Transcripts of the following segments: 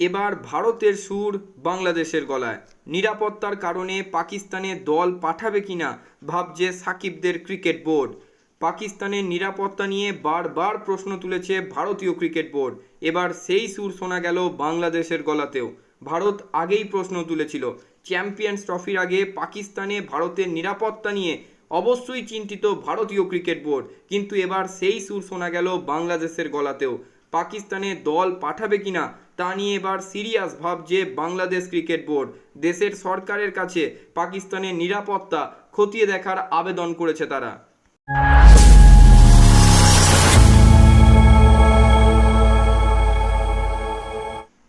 এবার ভারতের সুর বাংলাদেশের গলায়। নিরাপত্তার কারণে পাকিস্তানে দল পাঠাবে কিনা ভাবছে সাকিবদের ক্রিকেট বোর্ড। পাকিস্তানের নিরাপত্তা নিয়ে বারবার প্রশ্ন তুলেছে ভারতীয় ক্রিকেট বোর্ড। এবার সেই সুর শোনা গেল বাংলাদেশের গলাতেও। ভারত আগেই প্রশ্ন তুলেছিল, চ্যাম্পিয়ন্স ট্রফির আগে পাকিস্তানে ভারতের নিরাপত্তা নিয়ে অবশ্যই চিন্তিত ভারতীয় ক্রিকেট বোর্ড। কিন্তু এবার সেই সুর শোনা গেল বাংলাদেশের গলাতেও। পাকিস্তানে দল পাঠাবে কিনা তা নিয়ে এবার সিরিয়াস ভাবছে বাংলাদেশ ক্রিকেট বোর্ড দেশের সরকারের কাছে পাকিস্তানের নিরাপত্তা খতিয়ে দেখার আবেদন করেছে তারা।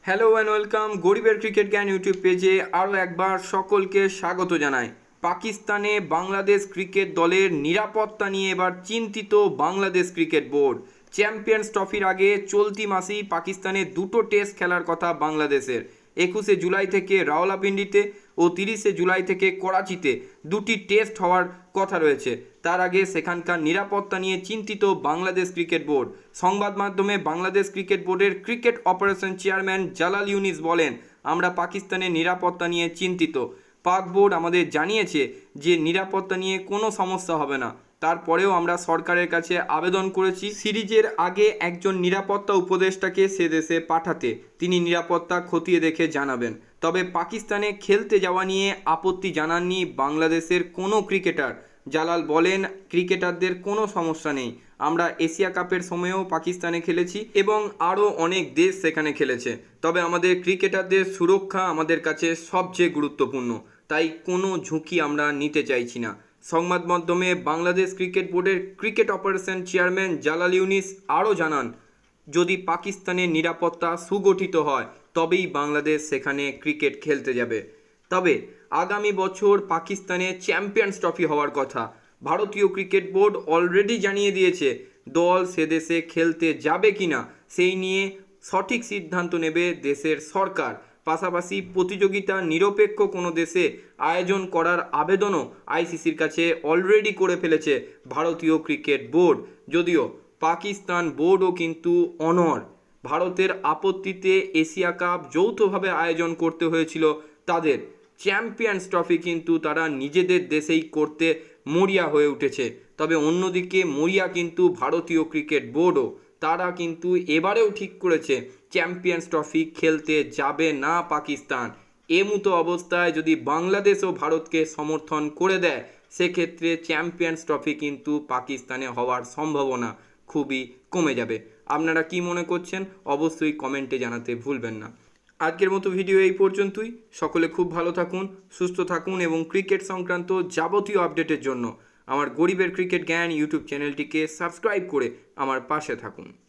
হ্যালো অ্যান্ড ওয়েলকাম গরিবের ক্রিকেট জ্ঞান ইউটিউব পেজে আরও একবার সকলকে স্বাগত জানাই। পাকিস্তানে বাংলাদেশ ক্রিকেট দলের নিরাপত্তা নিয়ে এবার চিন্তিত বাংলাদেশ ক্রিকেট বোর্ড চ্যাম্পিয়ন্স ট্রফির আগে চলতি মাসেই পাকিস্তানে দুটো টেস্ট খেলার কথা বাংলাদেশের। একুশে জুলাই থেকে রাওয়ালাপিন্ডিতে ও তিরিশে জুলাই থেকে করাচিতে দুটি টেস্ট হওয়ার কথা রয়েছে। তার আগে সেখানকার নিরাপত্তা নিয়ে চিন্তিত বাংলাদেশ ক্রিকেট বোর্ড। সংবাদ মাধ্যমে বাংলাদেশ ক্রিকেট বোর্ডের cricket operation chairman Jalal Yunus বলেন, আমরা পাকিস্তানের নিরাপত্তা নিয়ে চিন্তিত। পাক বোর্ড আমাদের জানিয়েছে যে নিরাপত্তা নিয়ে কোনো সমস্যা হবে না। তারপরেও আমরা সরকারের কাছে আবেদন করেছি সিরিজের আগে একজন নিরাপত্তা উপদেষ্টাকে সে দেশে পাঠাতে। তিনি নিরাপত্তা খতিয়ে দেখে জানাবেন। তবে পাকিস্তানে খেলতে যাওয়া নিয়ে আপত্তি জানাননি বাংলাদেশের কোনো ক্রিকেটার। জালাল বলেন, ক্রিকেটারদের কোনো সমস্যা নেই। আমরা এশিয়া কাপের সময়েও পাকিস্তানে খেলেছি এবং আরও অনেক দেশ সেখানে খেলেছে। তবে আমাদের ক্রিকেটারদের সুরক্ষা আমাদের কাছে সবচেয়ে গুরুত্বপূর্ণ। তাই কোনো ঝুঁকি আমরা নিতে চাইছি না। সংবাদ মাধ্যমে বাংলাদেশ ক্রিকেট বোর্ডের cricket operation chairman Jalal Yunus আরও জানান, যদি পাকিস্তানের নিরাপত্তা সুগঠিত হয়, তবেই বাংলাদেশ সেখানে ক্রিকেট খেলতে যাবে। তবে আগামী বছর পাকিস্তানে চ্যাম্পিয়ন্স ট্রফি হওয়ার কথা। ভারতীয় ক্রিকেট বোর্ড অলরেডি জানিয়ে দিয়েছে, দল সে দেশে খেলতে যাবে কিনা, সেই নিয়ে সঠিক সিদ্ধান্ত নেবে দেশের সরকার। পাশাপাশি প্রতিযোগিতা নিরপেক্ষ কোনো দেশে আয়োজন করার আবেদনও আইসিসির কাছে অলরেডি করে ফেলেছে ভারতীয় ক্রিকেট বোর্ড। যদিও পাকিস্তান বোর্ডও কিন্তু অনর ভারতের আপত্তিতে এশিয়া কাপ যৌথভাবে আয়োজন করতে হয়েছিল তাদের। চ্যাম্পিয়ন্স ট্রফি কিন্তু তারা নিজেদের দেশেই করতে মরিয়া হয়ে উঠেছে। তবে অন্যদিকে মরিয়া কিন্তু ভারতীয় ক্রিকেট বোর্ডও তারা কিন্তু এবারেও ঠিক করেছে, চ্যাম্পিয়ন্স ট্রফি খেলতে যাবে না পাকিস্তান। এমতো অবস্থায় যদি বাংলাদেশ ও ভারতকে সমর্থন করে দেয়, সেক্ষেত্রে চ্যাম্পিয়ন্স ট্রফি কিন্তু পাকিস্তানে হওয়ার সম্ভাবনা খুবই কমে যাবে। আপনারা কি মনে করছেন? অবশ্যই কমেন্টে জানাতে ভুলবেন না। আজকের মতো ভিডিও এই পর্যন্তই। সকলে খুব ভালো থাকুন, সুস্থ থাকুন এবং ক্রিকেট সংক্রান্ত যাবতীয় আপডেটের জন্য আমার গরিবের ক্রিকেট জ্ঞান ইউটিউব চ্যানেলটিকে সাবস্ক্রাইব করে আমার পাশে থাকুন।